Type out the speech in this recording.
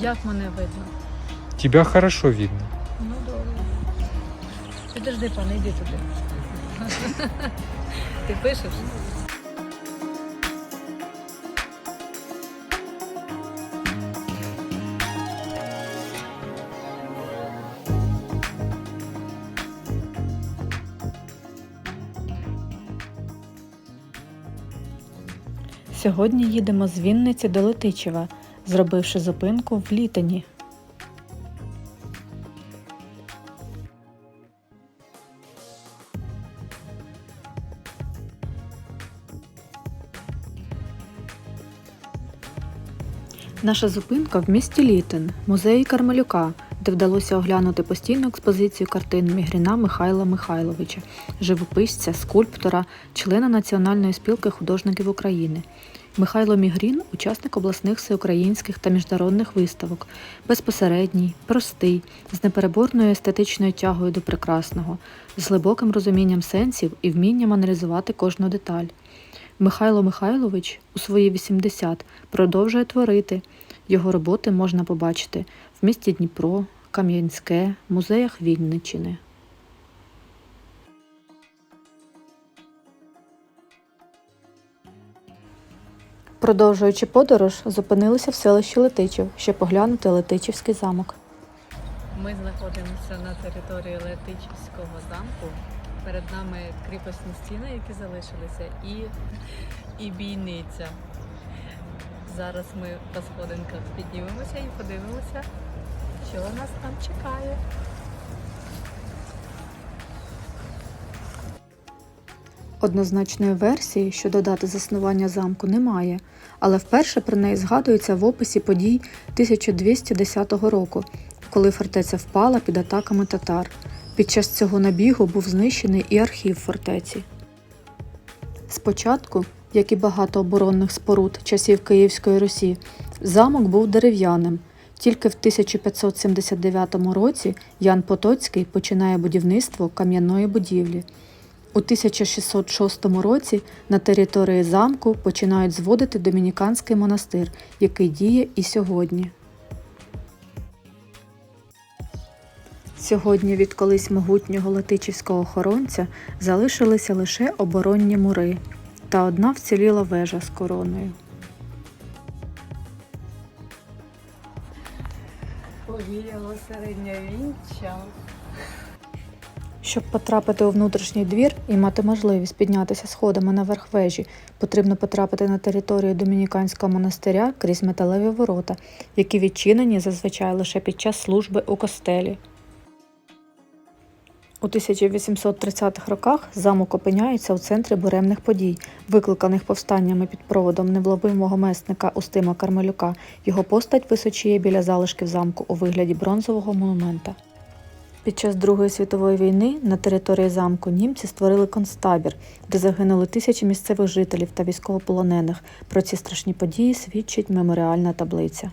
Як мене видно? Тебя хорошо видно. Ну добре. Підожди, пане, йди туди. Ти пишеш? Сьогодні їдемо з Вінниці до Летичева, зробивши зупинку в літані. Наша зупинка в місті Літин, музеї Кармелюка, де вдалося оглянути постійну експозицію картин Мігріна Михайла Михайловича, живописця, скульптора, члена Національної спілки художників України. Михайло Мігрін учасник обласних всеукраїнських та міжнародних виставок, безпосередній, простий, з непереборною естетичною тягою до прекрасного, з глибоким розумінням сенсів і вмінням аналізувати кожну деталь. Михайло Михайлович у свої 80 продовжує творити. Його роботи можна побачити в місті Дніпро, Кам'янське, музеях Вінниччини. Продовжуючи подорож, зупинилися в селищі Летичів, щоб поглянути Летичівський замок. Ми знаходимося на території Летичівського замку. Перед нами кріпосні стіни, які залишилися, і, і бійниця. Зараз ми по сходинках піднімемося і подивимося, що нас там чекає. Однозначної версії щодо дати заснування замку немає, але вперше про неї згадується в описі подій 1210 року, коли фортеця впала під атаками татар. Під час цього набігу був знищений і архів фортеці. Спочатку, як і багато оборонних споруд часів Київської Русі, замок був дерев'яним. Тільки в 1579 році Ян Потоцький починає будівництво кам'яної будівлі. У 1606 році на території замку починають зводити домініканський монастир, який діє і сьогодні. Сьогодні від колись могутнього летичівського охоронця залишилися лише оборонні мури та одна вціліла вежа з короною. Повіяло середньовіччя. Щоб потрапити у внутрішній двір і мати можливість піднятися сходами наверх вежі, потрібно потрапити на територію домініканського монастиря крізь металеві ворота, які відчинені зазвичай лише під час служби у костелі. У 1830-х роках замок опиняється у центрі буремних подій, викликаних повстаннями під проводом невловимого месника Устима Кармелюка. Його постать височіє біля залишків замку у вигляді бронзового монумента. Під час Другої світової війни на території замку німці створили концтабір, де загинули тисячі місцевих жителів та військовополонених. Про ці страшні події свідчить меморіальна таблиця.